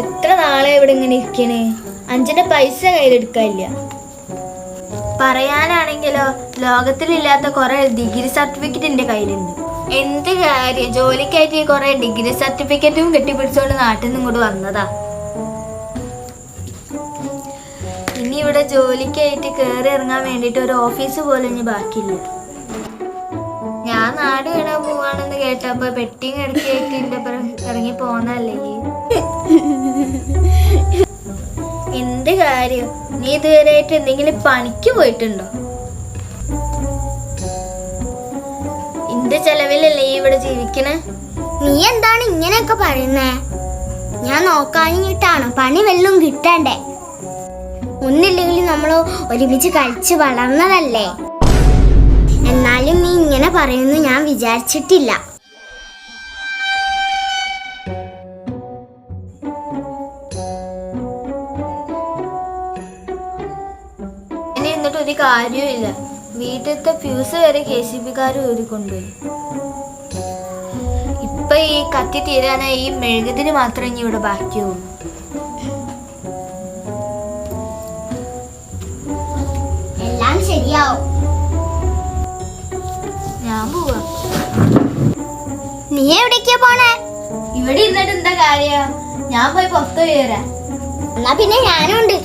എത്ര നാളെ ഇവിടെ ഇങ്ങനെ ഇരിക്കണേ? അഞ്ചിന്റെ പൈസ കയ്യിലെടുക്കാനില്ല പറയാനാണെങ്കിലോ ലോകത്തിലില്ലാത്ത കുറെ ഡിഗ്രി സർട്ടിഫിക്കറ്റ് എന്റെ കയ്യിലുണ്ട്. എന്ത് കാര്യം? ജോലിക്കായിട്ട് കുറെ ഡിഗ്രി സർട്ടിഫിക്കറ്റും കെട്ടിപ്പിടിച്ചോണ്ട് നാട്ടിൽ നിന്നും ഇങ്ങോട്ട് വന്നതാ. ഇനി ഇവിടെ ജോലിക്കായിട്ട് കയറി ഇറങ്ങാൻ വേണ്ടിയിട്ട് ഒരു ഓഫീസ് പോലും ഇനി ബാക്കിയില്ല. ഞാൻ നാട് വിടാൻ പോവാണെന്ന് കേട്ടപ്പോ പെട്ടിങ് കിടക്കിയായിട്ട് എന്റെ ഇറങ്ങി പോന്നല്ലേ എന്ത് കാര്യം? നീ ഇതുവരെയായിട്ട് എന്തെങ്കിലും പണിക്ക് പോയിട്ടുണ്ടോ? എന്റെ ചെലവിലല്ലേ ഇവിടെ ജീവിക്കണേ? നീ എന്താണ് ഇങ്ങനെയൊക്കെ പറയുന്നേ? ഞാൻ നോക്കാഞ്ഞിട്ടാണ് പണി വല്ലതും കിട്ടണ്ടേ? ഒന്നില്ലെങ്കിൽ നമ്മൾ ഒരുമിച്ച് കളിച്ച് വളർന്നതല്ലേ? എന്നാലും നീ ഇങ്ങനെ പറയുന്നു ഞാൻ വിചാരിച്ചിട്ടില്ല. എന്നിട്ട് ഒരു കാര്യമില്ല വീട്ടിലത്തെ ഫ്യൂസ് വരെ കെ സി ബിക്കാർ ഊരിക്കൊണ്ടുപോയി ഇപ്പൊ ഈ കത്തി തീരാനായി ഈ മെഴുകുതിന് മാത്രമേ ഇനി ഇവിടെ ബാക്കിയുള്ളൂ. ശരിയാവും ഞാൻ പോവാ. നീ എവിടേക്കാ പോണേ? ഇവിടെ ഇരുന്നിട്ട് എന്താ കാര്യ? ഞാൻ പോയി പുറത്തു വരാം. എന്നാ പിന്നെ ഞാനും ഉണ്ട്